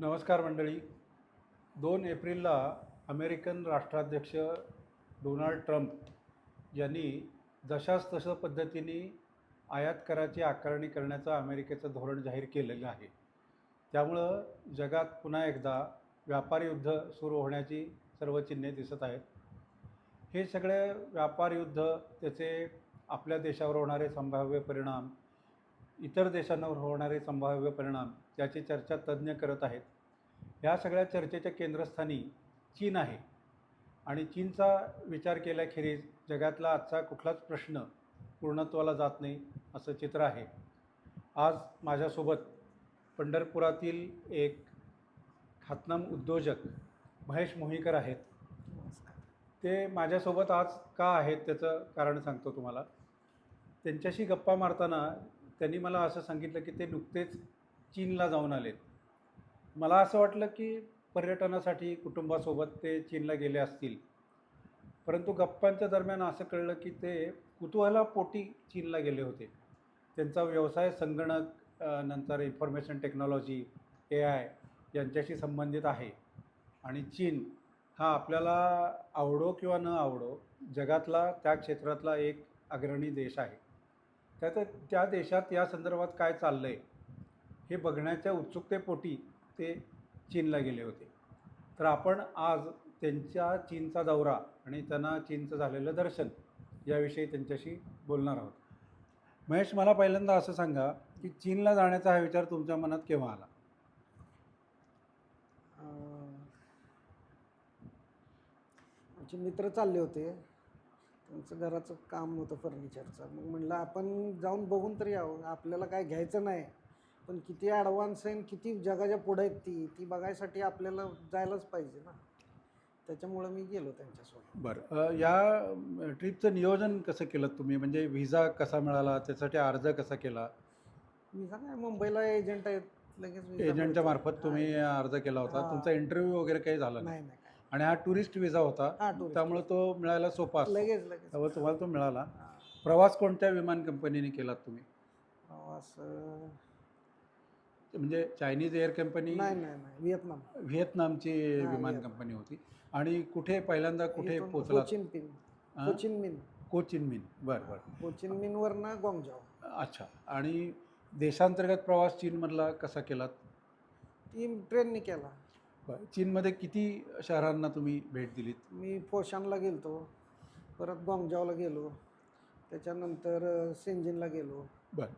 नमस्कार मंडळी. दोन एप्रिलला अमेरिकन राष्ट्राध्यक्ष डोनाल्ड ट्रम्प यांनी जशास तशा पद्धतीने आयात कराची आकारणी करण्याचं अमेरिकेचं धोरण जाहीर केलेलं आहे. त्यामुळं जगात पुन्हा एकदा व्यापार युद्ध सुरू होण्याची सर्व चिन्हे दिसत आहेत. हे सगळे व्यापार युद्ध त्याचे आपल्या देशावर होणारे संभाव्य परिणाम इतर देशांवर होणारे संभाव्य परिणाम याची चर्चा तज्ज्ञ करत आहेत. या सगळ्या चर्चेच्या केंद्रस्थानी चीन आहे. आणि चीनचा विचार केल्याखेरीज जगातला आजचा कुठलाच प्रश्न पूर्णत्वाला जात नाही असं चित्र आहे. आज माझ्यासोबत पंढरपुरातील एक खातनाम उद्योजक महेश मोहीकर आहेत. ते माझ्यासोबत आज का आहेत त्याचं कारण सांगतो तुम्हाला. त्यांच्याशी गप्पा मारताना त्यांनी मला असं सांगितलं की ते नुकतेच चीनला जाऊन आलेत. मला असं वाटलं की पर्यटनासाठी कुटुंबासोबत ते चीनला गेले असतील. परंतु गप्पांच्या दरम्यान असं कळलं की ते कुतूहलापोटी चीनला गेले होते. त्यांचा व्यवसाय संगणक नंतर इन्फॉर्मेशन टेक्नॉलॉजी ए आय यांच्याशी संबंधित आहे. आणि चीन हा आपल्याला आवडो किंवा न आवडो जगातला त्या क्षेत्रातला एक अग्रणी देश आहे. त्यात त्या देशात या संदर्भात काय चाललं आहे हे बघण्याच्या उत्सुकतेपोटी ते चीनला गेले होते. तर आपण आज त्यांच्या चीनचा दौरा आणि त्यांना चीनचं झालेलं दर्शन याविषयी त्यांच्याशी बोलणार आहोत. महेश मला पहिल्यांदा असं सांगा की चीनला जाण्याचा हा विचार तुमच्या मनात केव्हा आला? आमचे मित्र चालले होते. त्यांचं घराचं काम होतं फर्निचरचं. मग म्हणलं आपण जाऊन बघून तरी यावं. आपल्याला काय घ्यायचं नाही. पण किती ॲडव्हान्स आहे आणि किती जगाच्या पुढे आहेत ती ती बघायसाठी आपल्याला जायलाच पाहिजे ना. त्याच्यामुळं मी गेलो त्यांच्यासोबत. बरं. अ, या ट्रिपचं नियोजन कसं केलं तुम्ही? म्हणजे व्हिसा कसा मिळाला? त्यासाठी अर्ज कसा केला? विसा काय मुंबईला एजंट आहेत. लगेच visa एजंटच्या मिळतो. मार्फत तुम्ही अर्ज केला होता. हा. तुमचा इंटरव्ह्यू वगैरे काही झाला नाही नाही. आणि हा टुरिस्ट व्हिसा होता. त्यामुळे तो मिळायला सोपा लगेच लगेच. त्यामुळे तुम्हाला तो मिळाला. प्रवास कोणत्या विमान कंपनीने केलात तुम्ही? प्रवास म्हणजे चायनीज एअर कंपनी नाही नाही नाही. व्हिएतनाम. व्हिएतनामची विमान. कंपनी होती. आणि कुठे पहिल्यांदा कुठे इथून पोचला कोचिन पिन हा? कोचिन मिन कोचिन मिन बरं बरं. कोचिन मिनवरनं गोंगजाव अच्छा. आणि देशांतर्गत प्रवास चीनमधला कसा केलात? ती ट्रेनने केला. बरं. चीनमध्ये किती शहरांना तुम्ही भेट दिलीत? मी फोशानला गेलतो परत गोंगजावला गेलो त्याच्यानंतर सेंजिनला गेलो. बरं.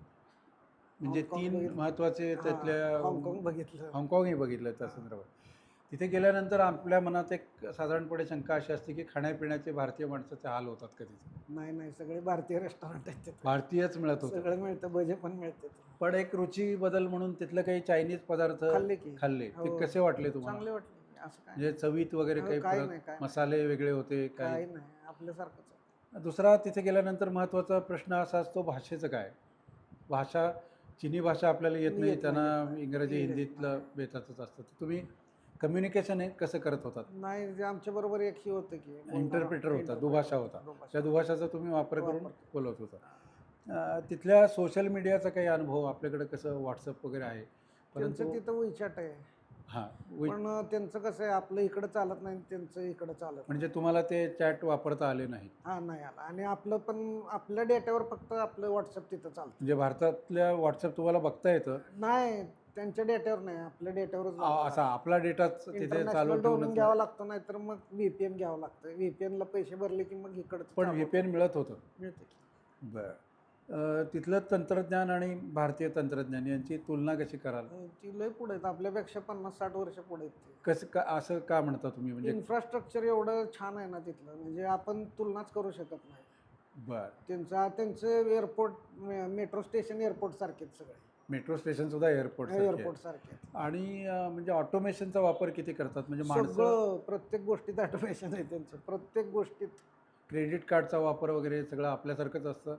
म्हणजे तीन बघितलं. महत्त्वाचे हा, त्यातल्या हाँगकाँग बघितलं. हाँगकाँगही बघितलं त्या संदर्भात. तिथे गेल्यानंतर आपल्या मनात एक साधारणपणे शंका अशी असते की खाण्यापिण्याचे भारतीय माणसाचे हाल होतात कधीच नाही नाही सगळे भारतीय रेस्टॉरंट आहेत तिथे. भारतीयच मिळत होतं सगळं मिळतं भजे पण मिळते पण एक रुची बदल म्हणून तिथलं काही चायनीज पदार्थ खाल्ले की खाल्ले ते हो. कसे वाटले तुम्हाला चांगले वाटले असं काय म्हणजे चवीत वगैरे हो, काही काय फरक नाही, काय नाही. मसाले वेगळे होते काय काही नाही आपल्यासारखंच आहे. दुसरा तिथे गेल्यानंतर महत्त्वाचा प्रश्न असा असतो भाषेचं काय भाषा चिनी भाषा आपल्याला येत नाही येत त्यांना नाही. इंग्रजी इंग्रजी. हिंदीतलं बेताचंच असतं तर तुम्ही कम्युनिकेशन हे कसं करत होतात नाही जे आमच्या बरोबर एक ही होतं की Interpreter होता. दुभाषा होता. त्या दुभाषाचा तुम्ही वापर करून. बोलत होता तिथल्या सोशल मीडियाचा काही अनुभव आपल्याकडे कसं व्हॉट्सअप वगैरे आहे त्यांचं परंतु तिथं विचाट आहे हां पण त्यांचं कसं आहे आपलं इकडं चालत नाही त्यांचं इकडं चालत. म्हणजे तुम्हाला ते चॅट वापरता आले नाही हा नाही आला आणि आपलं पण आपल्या डेटावर फक्त आपलं व्हॉट्सअप तिथं चालतं म्हणजे भारतातल्या व्हॉट्सअप तुम्हाला बघता येतं नाही त्यांच्या डेटावर नाही आपल्या डेटावरच आ- असा आपला डेटाच तिथे चालू ठेवूनच घ्यावा लागतो नाही तर मग व्हीपीएन घ्यावं लागतं. VPN ला पैसे भरले की मग इकडं पण व्हीपीएन मिळत होतं. मिळते की. बरं. अं, तिथलं तंत्रज्ञान आणि भारतीय तंत्रज्ञान यांची तुलना कशी कराल? अं, ती लय पुढे आहेत. आपल्यापेक्षा पन्नास साठ वर्ष पुढे आहेत ते. कसं का असं का म्हणता तुम्ही? म्हणजे इन्फ्रास्ट्रक्चर एवढं छान आहे ना तिथलं. म्हणजे आपण तुलनाच करू शकत नाही. बरं. त्यांचा त्यांचं एअरपोर्ट मेट्रो स्टेशन एअरपोर्ट सारखेच सगळे. मेट्रो स्टेशन सुद्धा एअरपोर्ट एअरपोर्ट सारखे आणि अं, म्हणजे ऑटोमेशनचा वापर किती करतात? म्हणजे माणसं सगळं प्रत्येक गोष्टीत ऑटोमेशन आहे त्यांचं. प्रत्येक गोष्टीत. क्रेडिट कार्डचा वापर वगैरे सगळं आपल्यासारखंच असतं.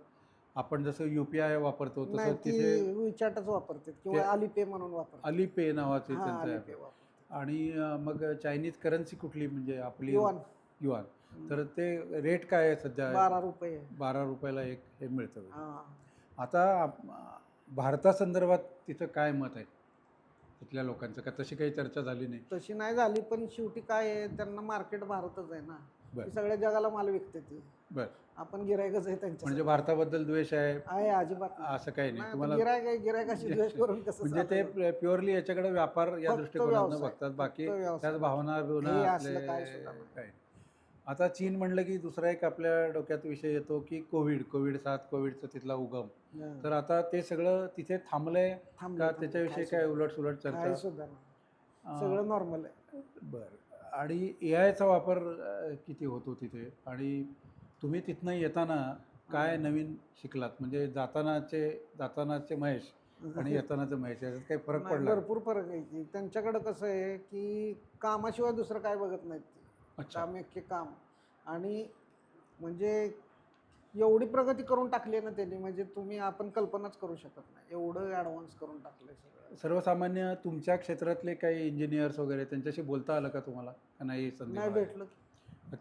आपण जसं यू पी आय वापरतो नाही तसं ती तिथे विचारच वापरतात ते- किंवा अलीपे म्हणून वापरतात. अलीपे नावाचे हा, त्यांचं अलीपे आहे वापरतात. आणि अं, मग चायनीज करन्सी कुठली? म्हणजे आपली युआन युआन तर ते रेट काय आहे सध्या? बारा रुपये. बारा रुपयाला एक हे मिळतं. हा. आता आप- भारतासंदर्भात तिचं काय मत आहे इथल्या लोकांचं का तशी काही चर्चा झाली नाही तशी नाही झाली पण शेवटी काय आहे त्यांना मार्केट भारतच आहे ना बरं. ती सगळ्या जगाला माल विकते ती बरं. आपण गिरायकच आहे त्यांच्या म्हणजे भारताबद्दल द्वेष आहे आहे अजिबात असं काही नाही तुम्हाला गिरायक आहे गिरायकाशी द्वेष करून कसं म्हणजे चालेल? ते प्युअरली याच्याकडे व्यापार या फक्त दृष्टिकोनातून व्यवसाय. बघतात बाकी फक्त व्यवसाय. त्याच भावना बिवना हे असले काय सुद्धा नाही. काही नाही. आता चीन म्हणलं की दुसरा एक आपल्या डोक्यात विषय येतो की कोविड कोविड सात कोविडचा तिथला उगम. तर आता ते सगळं तिथे थांबलंय थांबले, का. त्याच्याविषयी काय उलट सुलट चर्चा? सगळं नॉर्मल आहे. बरं. आणि ए आयचा वापर किती होतो तिथे? आणि तुम्ही तिथनं येताना काय नवीन शिकलात? म्हणजे जातानाचे जातानाचे महेश आणि येतानाचे महेश याच्यात काही फरक पडला? भरपूर फरक आहे. की त्यांच्याकडे कसं आहे की कामाशिवाय दुसरं काय बघत नाहीत अच्छा. काम एक काम. आणि म्हणजे एवढी प्रगती करून टाकली आहे ना त्यांनी म्हणजे तुम्ही आपण कल्पनाच करू शकत नाही. एवढं ॲडव्हान्स करून टाकलंय सगळं. सर्वसामान्य तुमच्या क्षेत्रातले काही इंजिनियर्स वगैरे त्यांच्याशी बोलता आलं का तुम्हाला? का नाही संधी नाही मिळाली? भेटलं.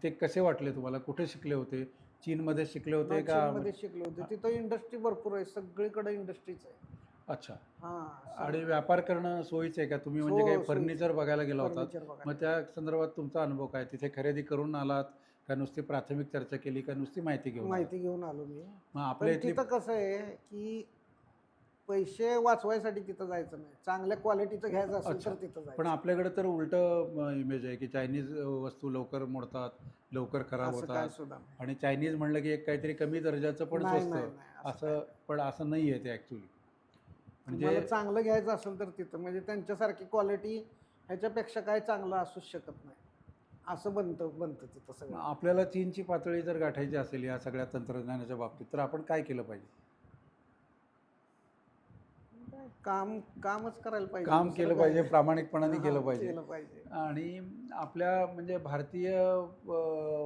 ते कसे वाटले तुम्हाला? कुठे शिकले होते? चीनमध्ये शिकले होते का? चीनमध्ये शिकले होते. तिथं इंडस्ट्री भरपूर आहे. सगळीकडे इंडस्ट्रीच आहे. अच्छा. हा आणि व्यापार करणं सोयीचं आहे का? तुम्ही म्हणजे हो, काही. फर्निचर बघायला गेला होता फर्निचर बघा मग त्या संदर्भात तुमचा अनुभव काय? तिथे खरेदी करून आलात का नुसती प्राथमिक चर्चा केली का नुसती माहिती घेऊन आलात? माहिती घेऊन आलो मी. मग आपल्या पण इथली तिथं कसं आहे की पैसे वाचवायसाठी तिथं जायचं नाही. चांगल्या क्वालिटीचं घ्यायचं असेल अच्छा. तर तिथं पण जायचं आपल्याकडे तर उलट इमेज आहे की चायनीज अ, वस्तू लवकर मोडतात लवकर खराब असं काय होतात सुद्धा नाही. आणि चायनीज म्हणलं की एक काहीतरी कमी दर्जाचं पण नाही, स्वस्त. नाही, नाही, असं असं पण असं नाही आहे ते ॲक्च्युली तुम्हाला म्हणजे चांगलं घ्यायचं असेल तर तिथं म्हणजे त्यांच्यासारखी क्वालिटी ह्याच्यापेक्षा काय चांगलं असूच शकत नाही. असं बनतं बनतं तिथं सगळं. आपल्याला चीनची पातळी जर गाठायची असेल या सगळ्या तंत्रज्ञानाच्या बाबतीत तर आपण काय केलं पाहिजे? काम कामच करायला पाहिजे. काम केलं पाहिजे. प्रामाणिकपणाने केलं पाहिजे. केलं पाहिजे. आणि आपल्या म्हणजे भारतीय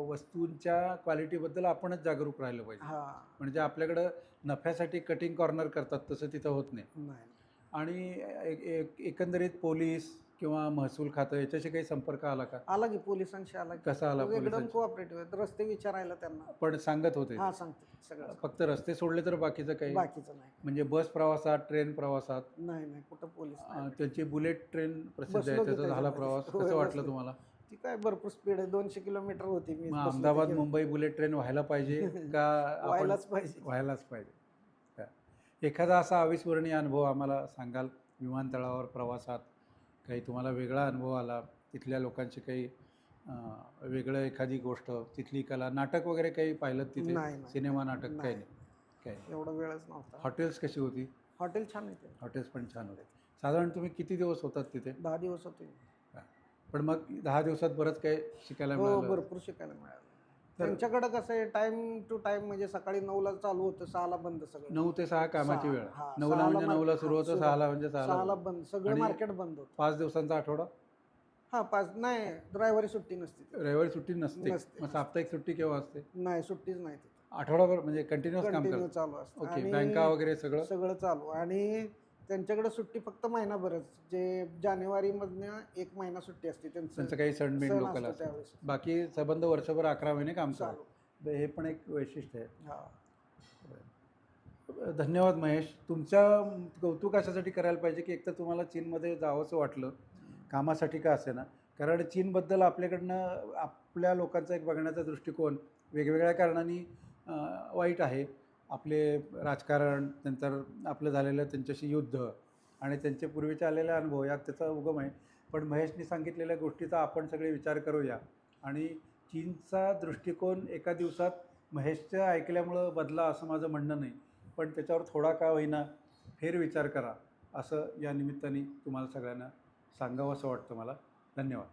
वस्तूंच्या क्वालिटीबद्दल आपणच जागरूक राहिलं पाहिजे. हा. म्हणजे आपल्याकडं नफ्यासाठी कटिंग कॉर्नर करतात तसं तिथं होत नाही. नाही आणि एक- एक- एकंदरीत पोलीस किंवा महसूल खातं याच्याशी काही संपर्क आला का? आला की पोलिसांशी आला की. कसा आला तो एकदम पोलिसांशी? कोऑपरेटिव्ह आहेत. रस्ते विचारायला त्यांना. पण सांगत होते. हा सांगते. सगळं फक्त रस्ते सोडले तर बाकीचं काही? बाकीचं नाही. म्हणजे बस प्रवासात ट्रेन प्रवासात? नाही नाही. कुठं पोलीस अ. त्यांची बुलेट ट्रेन प्रसिद्ध आहे. की त्याचा झाला त्याच्यामध्ये. प्रवास. होय, कसं वाटलं बसलो. तुम्हाला? ती काय भरपूर स्पीड आहे. दोनशे किलोमीटर होती मी मग बसलो अहमदाबाद तिथे. मुंबई बुलेट ट्रेन व्हायला पाहिजे का आपण व्हायलाच पाहिजे. व्हायलाच पाहिजे? एखादा असा अविस्मरणीय अनुभव आम्हाला सांगाल? विमानतळावर प्रवासात? काही तुम्हाला वेगळा अनुभव आला तिथल्या लोकांची काही वेगळं एखादी गोष्ट तिथली कला नाटक वगैरे काही पाहिलं तिथे? नाही, नाही. सिनेमा नाटक काही नाही. नाही? काही नाही. एवढा वेळच नव्हता. हॉटेल्स कशी होती? हॉटेल छान आहे ते हॉटेल्स पण छान होते. साधारण तुम्ही किती दिवस होतात तिथे? दहा दिवस होते. पण मग दहा दिवसात बरंच काही शिकायला हो मिळालं. भरपूर शिकायला मिळालं. त्यांच्याकडे कसं आहे टाइम टू टाइम म्हणजे सकाळी नऊला चालू होतं सहाला बंद सगळं. नऊ ते सहा कामाची वेळ. हा, नऊला सहाला म्हणजे मार्केट- नऊला सुरू होतं. सहाला म्हणजे सहाला सहाला बंद सगळं आणि- मार्केट बंद होतं. पाच दिवसांचा आठवडा? हा पाच नाही ड्रायव्हरी सुट्टी नसते तिथे. रविवारी सुट्टी नसते. नसते. मग साप्ताहिक सुट्टी केव्हा असते? नाही सुट्टीच नाही तिथे. आठवडाभर म्हणजे कंटिन्युअस काम कंटिन्यू चालू असतं. ओके आणि बँका वगैरे सगळं? सगळं चालू. आणि त्यांच्याकडे सुट्टी फक्त महिनाभरच जे जानेवारी मधनं एक महिना सुट्टी असते त्यांचं. त्यांचं काही सण लोकल असतो असतं त्यावेळेस. बाकी संबंध वर्षभर अकरा महिने काम चालू. चालू हे पण एक वैशिष्ट्य आहे. हा. धन्यवाद महेश. तुमच्या कौतुक अशासाठी करायला पाहिजे की एकतर तुम्हाला चीनमध्ये जावंसं वाटलं. कामासाठी का असे ना कारण चीनबद्दल आपल्याकडनं आपल्या लोकांचा एक बघण्याचा दृष्टिकोन वेगवेगळ्या कारणांनी अं, वाईट आहे. आपले राजकारण नंतर आपलं झालेलं त्यांच्याशी युद्ध आणि त्यांचे पूर्वीचे आलेले अनुभव यात त्याचा उगम आहे. पण महेशनी सांगितलेल्या गोष्टीचा आपण सगळे विचार करूया. आणि चीनचा दृष्टिकोन एका दिवसात महेशचं ऐकल्यामुळं बदला असं माझं म्हणणं नाही. पण त्याच्यावर थोडा का होईना फेरविचार करा असं या निमित्ताने तुम्हाला सगळ्यांना सांगावं असं वाटतं मला. धन्यवाद.